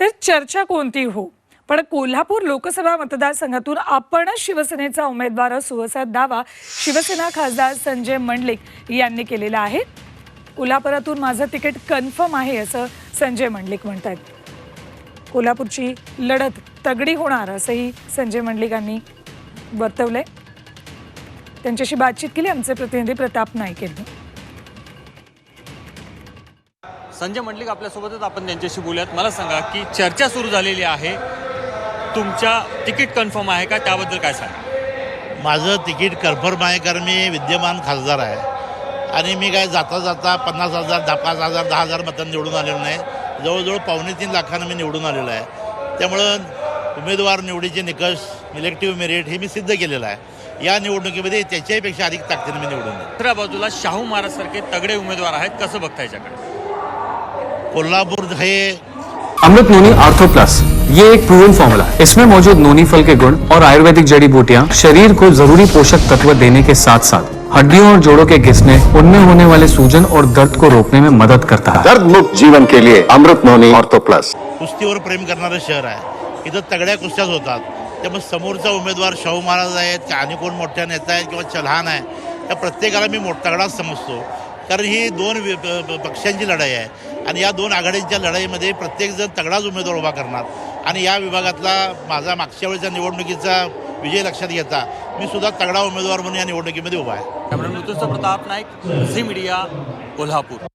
तर चर्चा कोणती हो? पण कोल्हापूर लोकसभा मतदारसंघातून आपणच शिवसेनेचा उमेदवार असू असा दावा शिवसेना खासदार संजय मंडलिक यांनी केलेला आहे. कोल्हापुरातून माझं तिकीट कन्फर्म आहे असं संजय मंडलिक म्हणतात कोल्हापूरची लढत तगडी होणार असंही संजय मंडलिकांनी वर्तवलंय. त्यांच्याशी बातचीत केली आमचे प्रतिनिधी प्रताप नाईक यांनी. संजय मंडलिक आपल्यासोबतच आपण त्यांच्याशी बोलूयात. मला सांगा की चर्चा सुरू झालेली आहे. तुमच्या तिकीट कन्फर्म आहे का? त्याबद्दल काय सांगा? माझं तिकीट कन्फर्म आहे कारण मी विद्यमान खासदार आहे. आणि मी काय जाता जाता पन्नास हजार दहा पाच हजार दहा हजार मतांनी निवडून आलेलो नाही. जवळजवळ पावणे तीन लाखानं मी निवडून आलेलो आहे. त्यामुळं उमेदवार निवडीचे निकष इलेक्टिव्ह मेरिट हे मी सिद्ध केलेलं आहे. या निवडणुकीमध्ये त्याच्याहीपेक्षा अधिक ताकदीने मी निवडून दुसऱ्या बाजूला शाहू महाराजसारखे तगडे उमेदवार आहेत. कसं बघता याच्याकडे? कोल्हापूर हे। अमृत नोनी आर्थो प्लस ये एक प्रूवन फॉर्मूला है। इसमें मौजूद नोनी फल के गुण और आयुर्वेदिक जड़ी बूटियाँ शरीर को ज़रूरी पोषक तत्व देने के साथ साथ हड्डियों और जोड़ों के घिसने उनमें होने वाले सूजन और दर्द को रोकने में मदद करता है। दर्द मुक्त जीवन के लिए अमृत नोनी ऑर्थो प्लस कुस्तीवर प्रेम करणारं शहर आहे इथं तगड्या कुस्त्याच होतात। त्यामुळे समोरचा उमेदवार शाहू महाराज आहेत का आणि कोण मोठ्या नेता आहेत किंवा चल्हान आहे त्या प्रत्येकाला मी मोठ तगडाच समजतो. कारण ही दोन वि- प- पक्षांची लढाई आहे. आणि या दोन आघाडींच्या लढाईमध्ये प्रत्येकजण तगडाच उमेदवार उभा करणार. आणि या विभागातला माझा मागच्या वेळेच्या निवडणुकीचा विजय लक्षात घेता मी सुद्धा तगडा उमेदवार म्हणून या निवडणुकीमध्ये उभा आहे. त्यामुळे ऋतुस्थ प्रताप नाईक झी मीडिया कोल्हापूर.